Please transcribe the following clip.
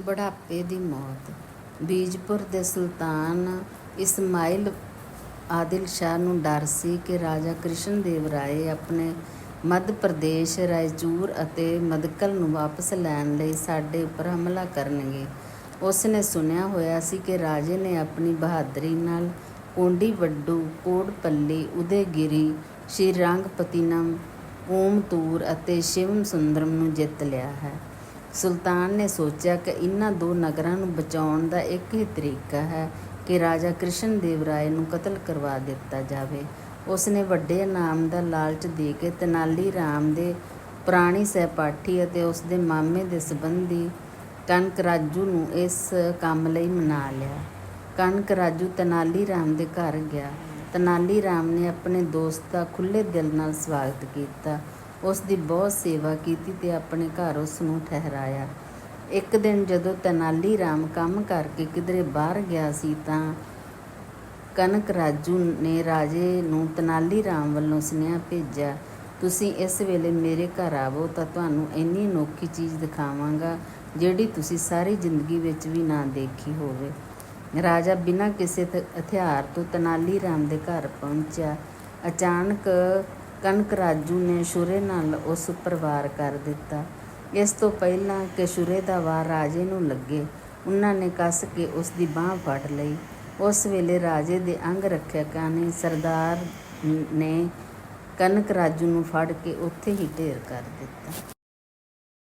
ਬੁਢਾਪੇ ਦੀ ਮੌਤ। ਬੀਜਪੁਰ ਦੇ ਸੁਲਤਾਨ ਇਸਮਾਇਲ ਆਦਿਲ ਸ਼ਾਹ ਨੂੰ ਡਰ ਸੀ ਕਿ ਰਾਜਾ ਕ੍ਰਿਸ਼ਨ ਦੇਵ ਰਾਏ ਆਪਣੇ ਮੱਧ ਪ੍ਰਦੇਸ਼ ਰਾਇਚੂਰ ਅਤੇ ਮਦਕਲ ਨੂੰ ਵਾਪਸ ਲੈਣ ਲਈ ਸਾਡੇ ਉੱਪਰ ਹਮਲਾ ਕਰਨਗੇ। ਉਸ ਨੇ ਸੁਣਿਆ ਹੋਇਆ ਸੀ ਕਿ ਰਾਜੇ ਨੇ ਆਪਣੀ ਬਹਾਦਰੀ ਨਾਲ ਕੋਂਡੀ ਵੱਡੂ ਕੋੜਪੱਲੀ, ਉਦੈਗਿਰੀ ਸ਼੍ਰੀਰੰਗਪਤਿਨਮ ਓਮਤੂਰ ਅਤੇ ਸ਼ਿਵਮ ਸੁੰਦਰਮ ਨੂੰ ਜਿੱਤ ਲਿਆ ਹੈ। ਸੁਲਤਾਨ ਨੇ ਸੋਚਿਆ ਕਿ ਇਹਨਾਂ ਦੋ ਨਗਰਾਂ ਨੂੰ ਬਚਾਉਣ ਦਾ ਇੱਕ ਹੀ ਤਰੀਕਾ ਹੈ ਕਿ ਰਾਜਾ ਕ੍ਰਿਸ਼ਨ ਦੇਵ ਰਾਏ ਨੂੰ ਕਤਲ ਕਰਵਾ ਦਿੱਤਾ ਜਾਵੇ। ਉਸ ਨੇ ਵੱਡੇ ਇਨਾਮ ਦਾ ਲਾਲਚ ਦੇ ਕੇ ਤਨਾਲੀ ਰਾਮ ਦੇ ਪੁਰਾਣੀ ਸਹਿਪਾਠੀ ਅਤੇ ਉਸ ਦੇ ਮਾਮੇ ਦੇ ਸੰਬੰਧੀ ਕਨਕ ਰਾਜੂ ਨੂੰ ਇਸ ਕੰਮ ਲਈ ਮਨਾ ਲਿਆ। ਕਨਕ ਰਾਜੂ ਤਨਾਲੀ ਰਾਮ ਦੇ ਘਰ ਗਿਆ। ਤਨਾਲੀ ਰਾਮ ਨੇ ਆਪਣੇ ਦੋਸਤ ਦਾ ਖੁੱਲ੍ਹੇ ਦਿਲ ਨਾਲ ਸਵਾਗਤ ਕੀਤਾ। ਉਸ ਦੀ ਬਹੁਤ ਸੇਵਾ ਕੀਤੀ ਤੇ ਆਪਣੇ ਘਰ ਉਸ ਨੂੰ ਠਹਿਰਾਇਆ। ਇੱਕ ਦਿਨ ਜਦੋਂ ਤਨਾਲੀ ਰਾਮ ਕੰਮ ਕਰਕੇ ਕਿਧਰੇ ਬਾਹਰ ਗਿਆ ਸੀ ਤਾਂ ਕਨਕ ਰਾਜੂ ਨੇ ਰਾਜੇ ਨੂੰ ਤਨਾਲੀ ਰਾਮ ਵੱਲੋਂ ਸੁਨੇਹਾ ਭੇਜਿਆ, ਤੁਸੀਂ ਇਸ ਵੇਲੇ ਮੇਰੇ ਘਰ ਆਵੋ ਤਾਂ ਤੁਹਾਨੂੰ ਇੰਨੀ ਅਨੋਖੀ ਚੀਜ਼ ਦਿਖਾਵਾਂਗਾ ਜਿਹੜੀ ਤੁਸੀਂ ਸਾਰੀ ਜ਼ਿੰਦਗੀ ਵਿੱਚ ਵੀ ਨਾ ਦੇਖੀ ਹੋਵੇ। ਰਾਜਾ ਬਿਨਾਂ ਕਿਸੇ ਹਥਿਆਰ ਤੋਂ ਤਨਾਲੀ ਰਾਮ ਦੇ ਘਰ ਪਹੁੰਚਿਆ। ਅਚਾਨਕ ਕਣਕ ਰਾਜੂ ਨੇ ਸ਼ੁਰੇ ਨਾਲ ਉਸ ਉੱਪਰ ਵਾਰ ਕਰ ਦਿੱਤਾ। ਇਸ ਤੋਂ ਪਹਿਲਾਂ ਕਿ ਸ਼ੁਰੇ ਦਾ ਵਾਰ ਰਾਜੇ ਨੂੰ ਲੱਗੇ, ਉਹਨਾਂ ਨੇ ਕੱਸ ਕੇ ਉਸ ਦੀ ਬਾਹ ਫੜ ਲਈ। ਉਸ ਵੇਲੇ ਰਾਜੇ ਦੇ ਅੰਗ ਰੱਖਿਅਕਾਂ ਨੇ ਸਰਦਾਰ ਨੇ ਕਨਕ ਰਾਜੂ ਨੂੰ ਫੜ ਕੇ ਉੱਥੇ ਹੀ ਢੇਰ ਕਰ ਦਿੱਤਾ।